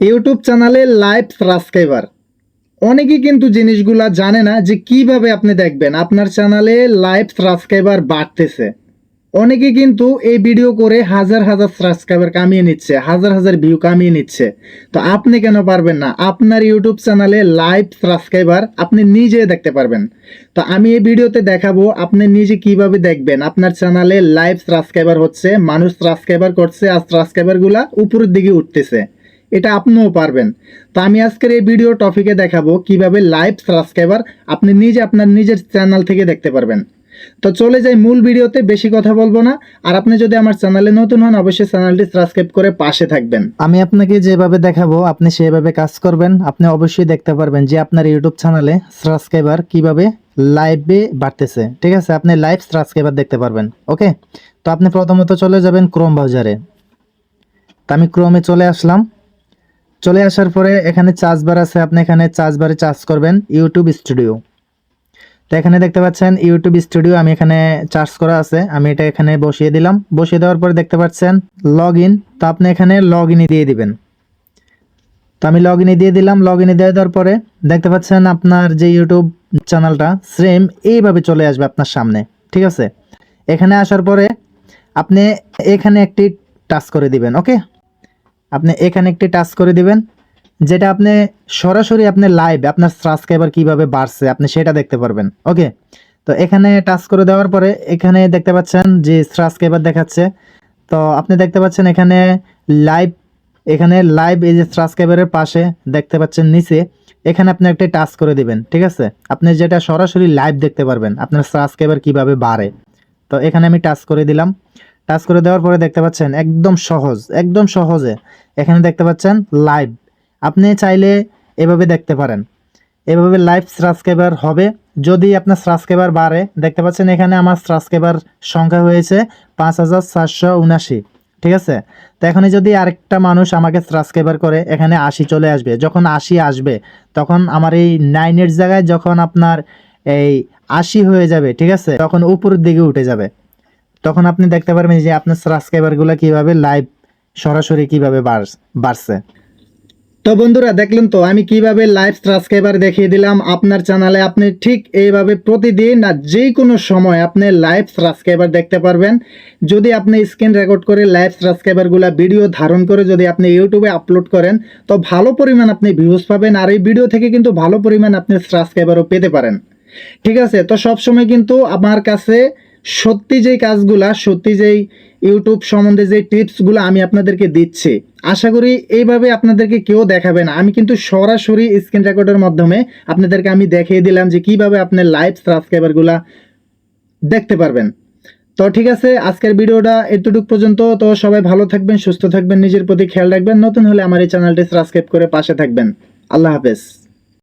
YouTube চ্যানেলে live subscriber. অনেকেই কিন্তু জিনিসগুলা জানে না যে কীভাবে আপনি দেখবেন, আপনার চ্যানেলে লাইভ সাবস্ক্রাইবার বাড়তেছে। অনেকে কিন্তু এই ভিডিও করে হাজার হাজার সাবস্ক্রাইবার কামিয়ে নিচ্ছে, হাজার হাজার ভিউ কামিয়ে নিচ্ছে। তো আপনি কেন পারবেন না? আপনার ইউটিউব চ্যানেলে লাইভ সাবস্ক্রাইবার আপনি নিজে দেখতে পারবেন। তো আমি এই ভিডিওতে দেখাবো আপনি নিজে কীভাবে দেখবেন, আপনার চ্যানেলে লাইভ সাবস্ক্রাইবার হচ্ছে, মানুষ সাবস্ক্রাইবার করছে আর সাবস্ক্রাইবারগুলা উপরের দিকে উঠতেছে। এটা আপনিও পারবেন। তো আমি আজকের এই ভিডিও টপিকে দেখাবো কীভাবে লাইভ সাবস্ক্রাইবার আপনি নিজে আপনার নিজের চ্যানেল থেকে দেখতে পারবেন। তো চলে যাই মূল ভিডিওতে বেশি কথা বলব না। আর আপনি যদি আমার চ্যানেলে নতুন হন, অবশ্যই চ্যানেলটি সাবস্ক্রাইব করে পাশে থাকবেন। আমি আপনাকে যেভাবে দেখাবো, আপনি সেভাবে কাজ করবেন। আপনি অবশ্যই দেখতে পারবেন যে আপনার ইউটিউব চ্যানেলে সাবস্ক্রাইবার কীভাবে লাইভে বাড়তেছে। ঠিক আছে? আপনি লাইভ সাবস্ক্রাইবার দেখতে পারবেন। ওকে তো আপনি প্রথমত চলে যাবেন ক্রোম ব্রাউজারে তো আমি ক্রোমে চলে আসলাম। চলে আসার পরে এখানে চার্জ বার আছে, আপনি এখানে চার্জ বারে চার্জ করবেন ইউটিউব স্টুডিও তো এখানে দেখতে পাচ্ছেন ইউটিউব স্টুডিও আমি এখানে চার্জ করা আছে, আমি এটা এখানে বসিয়ে দিলাম। বসিয়ে দেওয়ার পরে দেখতে পাচ্ছেন লগ ইন তো আপনি এখানে লগ ইনই দিয়ে দিবেন। তো আমি লগ ইনে দিয়ে দিলাম লগ ইনে দিয়ে দেওয়ার পরে দেখতে পাচ্ছেন আপনার যে ইউটিউব চ্যানেলটা সেম এইভাবে চলে আসবে আপনার সামনে, ঠিক আছে? এখানে আসার পরে আপনি এখানে একটি টাচ করে দিবেন ওকে আপনি এখানে একটি টাচ করে দিবেন, যেটা আপনি সরাসরি আপনি লাইভ আপনার সাবস্ক্রাইবার কীভাবে বাড়ছে, আপনি সেটা দেখতে পারবেন ওকে তো এখানে টাচ করে দেওয়ার পরে এখানে দেখতে পাচ্ছেন যে সাবস্ক্রাইবার দেখাচ্ছে, তো আপনি দেখতে পাচ্ছেন এখানে লাইভ এখানে লাইভ এই যে সাবস্ক্রাইবারের পাশে দেখতে পাচ্ছেন নিচে, এখানে আপনি একটা টাচ করে দিবেন, ঠিক আছে? আপনি যেটা সরাসরি লাইভ দেখতে পারবেন, আপনার সাবস্ক্রাইবার কীভাবে বাড়ে, তো এখানে আমি টাচ করে দিলাম টাচ করে দেওয়ার পরে দেখতে পাচ্ছেন একদম সহজ, একদম সহজে। এখানে দেখতে পাচ্ছেন লাইভ আপনি চাইলে এভাবে দেখতে পারেন। এভাবে লাইভ সাবস্ক্রাইবার হবে। যদি আপনার সাবস্ক্রাইবার বাড়ে, দেখতে পাচ্ছেন এখানে আমার সাবস্ক্রাইবার সংখ্যা হয়েছে পাঁচ হাজার চারশো উনাশি ঠিক আছে? তো এখানে যদি আরেকটা মানুষ আমাকে সাবস্ক্রাইবার করে, এখানে আশি চলে আসবে। যখন আশি আসবে, তখন আমার এই নাইনের জায়গায় যখন আপনার এই আশি হয়ে যাবে, ঠিক আছে? তখন উপরের দিকে উঠে যাবে। তখন আপনি দেখতে পারবেন যে আপনার সাবস্ক্রাইবারগুলো কীভাবে লাইভ সরাসরি কীভাবে বাড়- বাড়ছে। তো বন্ধুরা, দেখলেন তো, আমি কীভাবে লাইভ সাবস্ক্রাইবার দেখিয়ে দিলাম আপনার চ্যানেলে আপনি ঠিক এইভাবে প্রতিদিন না যে কোনো সময় আপনি লাইভ সাবস্ক্রাইবার দেখতে পারবেন। যদি আপনি স্ক্রিন রেকর্ড করে লাইভ সাবস্ক্রাইবারগুলো ভিডিও ধারণ করে যদি আপনি ইউটিউবে আপলোড করেন, তো ভালো পরিমাণ আপনি ভিউজ পাবেন আর এই ভিডিও থেকে কিন্তু ভালো পরিমাণ আপনি সাবস্ক্রাইবারও পেতে পারেন। ঠিক আছে? তো সবসময় কিন্তু আমার কাছে সত্যি যেই কাজগুলা, সত্যি যেই ইউটিউব সম্বন্ধে যে টিপসগুলো আমি আপনাদেরকে দিচ্ছি, আশা করি এইভাবে আপনাদেরকে কেউ দেখাবে না। আমি কিন্তু সরাসরি স্ক্রিন রেকর্ডের মাধ্যমে আপনাদেরকে আমি দেখিয়ে দিলাম যে কীভাবে আপনার লাইভ সাবস্ক্রাইবারগুলা দেখতে পারবেন। তো ঠিক আছে, আজকের ভিডিওটা এতটুকু পর্যন্ত। তো সবাই ভালো থাকবেন, সুস্থ থাকবেন, নিজের প্রতি খেয়াল রাখবেন। নতুন হলে আমার এই চ্যানেলটি সাবস্ক্রাইব করে পাশে থাকবেন। আল্লাহ হাফেজ।